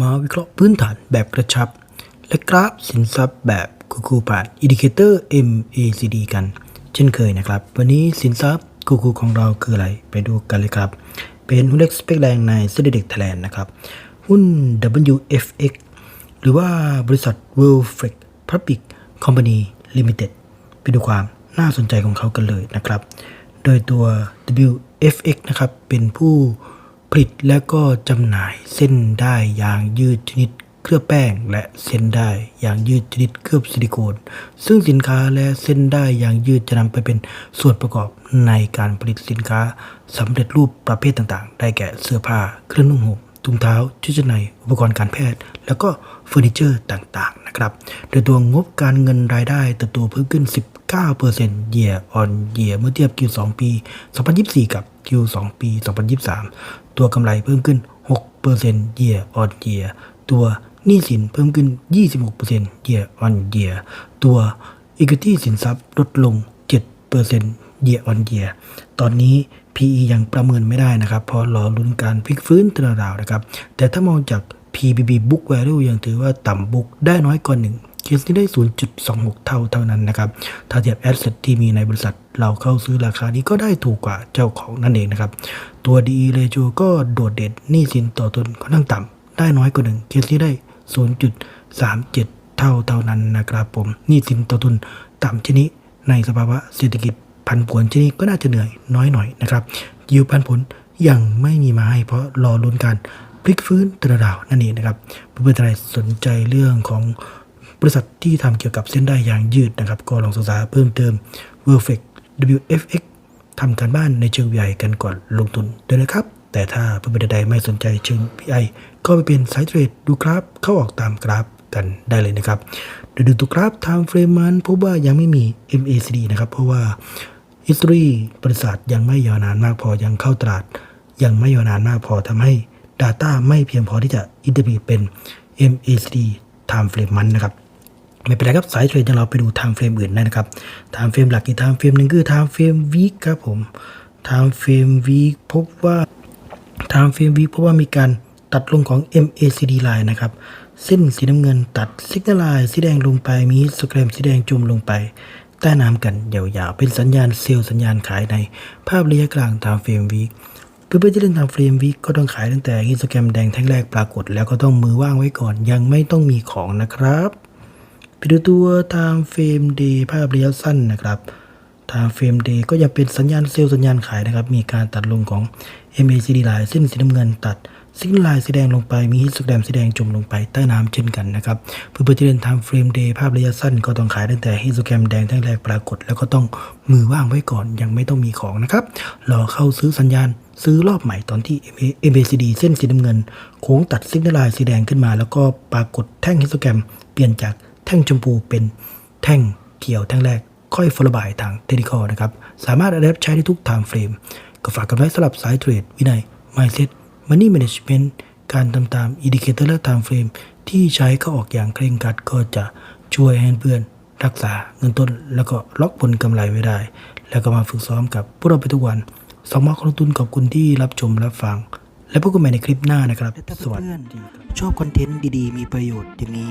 มาวิเคราะห์พื้นฐานแบบกระชับ และกราฟสินทรัพย์แบบคูคูผ่านอินดิเคเตอร์ MACD กัน เช่นเคยนะครับ วันนี้สินทรัพย์คูคูของเราคืออะไร ไปดูกันเลยครับ เป็นหุ้นเล็กสเปกแรงในเซ็นดีเด็กไทยแลนด์นะครับหุ้น WFX หรือว่าบริษัท World f r e g Public Company Limited ไปดูความน่าสนใจของเขากันเลยนะครับ โดยตัว WFX นะครับ เป็นผู้ ผลิตและก็จำหน่ายเส้นได้ยางยืดชนิดเคลือบแป้ง และเส้นได้ยางยืดชนิดเคลือบซิลิโคน ซึ่งสินค้าและเส้นได้ยางยืดจะนำไปเป็นส่วนประกอบในการผลิตสินค้าสำเร็จรูปประเภทต่างๆ ได้แก่เสื้อผ้าเครื่องนุ่งห่มถุงเท้าชุดชั้นในอุปกรณ์การแพทย์ แล้วก็เฟอร์นิเจอร์ต่างๆนะครับ โดยตัวงบการเงินรายได้เติบโตเพิ่มขึ้น 19% year on year เมื่อเทียบ Q2 ปี 2024 กับ Q2 ปี 2023 ตัวกำไรเพิ่มขึ้น 6% year on year ตัวหนี้สินเพิ่มขึ้น 26% year on year ตัว equity สินทรัพย์ลดลง 7% year on year ตอนนี้ PE ยังประเมินไม่ได้นะครับ เพราะรอลุ้นการพลิกฟื้นตลาดาวนะครับ แต่ถ้ามองจาก PBB book value ยังถือว่าต่ำ book ได้น้อยกว่า1 เคสนี้ได้ 0.26 เท่าเท่านั้นนะครับ ถ้าเทียบ asset ที่มีในบริษัทเราเข้าซื้อราคานี้ก็ได้ถูกกว่าเจ้าของนั่นเองนะครับ ตัว DE ratio ก็โดดเด่นหนี้สินต่อทุนค่อนข้างต่ำได้น้อยกว่า1เคสนี้ได้ 0.37 เท่าเท่านั้นนะครับผมหนี้สินต่อทุนต่ำชนิดในสภาวะเศรษฐกิจพันผวนชนิดก็น่าจะเหนื่อยน้อยหน่อยนะครับยิวพันผลยังไม่มีมาให้เพราะรอลุ้นการพลิกฟื้นตลาดดาวนั่นเองนะครับเพื่อนๆท่านใดสนใจเรื่องของ บริษัทที่ทำเกี่ยวกับเส้นได้ยางยืดนะครับ ก็ลองศึกษาเพิ่มเติม w o r f e x WFX ทำการบ้านในเชิงใหญ่กันก่อนลงทุนด้วยนะครับ แต่ถ้าเพื่อนๆใดไม่สนใจเชิง PI ก็ไปเป็นสายเทรดดูกราฟเข้าออกตามกราฟกันได้เลยนะครับเดี๋ยวดูตัวกราฟ time frame มันพบว่ายังไม่มี MACD นะครับ เพราะว่า history บริษัทยังไม่ยาวนานมากพอยังเข้าตลาด ยังไม่ยาวนานมากพอทำให้ Data ไม่เพียงพอที่จะ interpret เป็น MACD time frame มันนะครับ ไม่เป็นไรครับสายเทรดยังเราไปดู time frame อื่นได้นะครับ time frame หลักอีก time frame หนึ่งคือ time frame week ครับผม time frame week พบว่า time frame week พบว่ามีการตัดลงของ MACD line นะครับเส้นสีน้ำเงินตัด signal line สีแดงลงไปมีสแกรมสีแดงจุ่มลงไปใต้น้ำกันยาวๆเป็นสัญญาณเซลล์สัญญาณขายในภาพระยะกลาง time frame week เพื่อนๆที่เล่น time frame week ก็ต้องขายตั้งแต่ฮิสแกรมแดงแท่งแรกปรากฏ แล้วก็ต้องมือว่างไว้ก่อนยังไม่ต้องมีของนะครับ ไปดูตัว time frame day ภาพระยะสั้นนะครับ time frame day ก็ยังเป็นสัญญาณเซลล์สัญญาณขายนะครับ มีการตัดลงของ MACD line เส้นสีน้ำเงินตัดซิกนลายสีแดงลงไปมีฮิสแกรมสีแดงจมลงไปใต้น้ำเช่นกันนะครับเพื่อๆจะเล่น time frame day ภาพระยะสั้นก็ต้องขายตั้งแต่ฮิสแกรมแดงแท่งแรกปรากฏ แล้วก็ต้องมือว่างไว้ก่อนยังไม่ต้องมีของนะครับรอเข้าซื้อสัญญาณซื้อรอบใหม่ตอนที่ MACD เส้นสีน้ำเงิน โค้งตัดซิกนลายสีแดงขึ้นมา แล้วก็ปรากฏแท่งฮิสแกรมเปลี่ยนจาก แท่งชมพูเป็นแท่งเขียวแท่งแรกค่อยฟลบายทางเทคนิคนะครับ สามารถอัดแอปใช้ได้ทุก time frame ก็ฝากกันไว้สำหรับสายเทรดวินัย mindset money management การทำตามอินดิเคเตอร์และ time frame ที่ใช้เข้าออกอย่างเคร่งครัดก็จะช่วยให้เพื่อนรักษาเงินต้น แล้วก็ล็อกผลกำไรไว้ได้ แล้วก็มาฝึกซ้อมกับพวกเราไปทุกวันสองมาคลงทุนขอบคุณที่รับชมรับฟัง และพบกันใหม่ในคลิปหน้านะครับ สวัสดีชอบคอนเทนต์ดีๆ มีประโยชน์อย่างนี้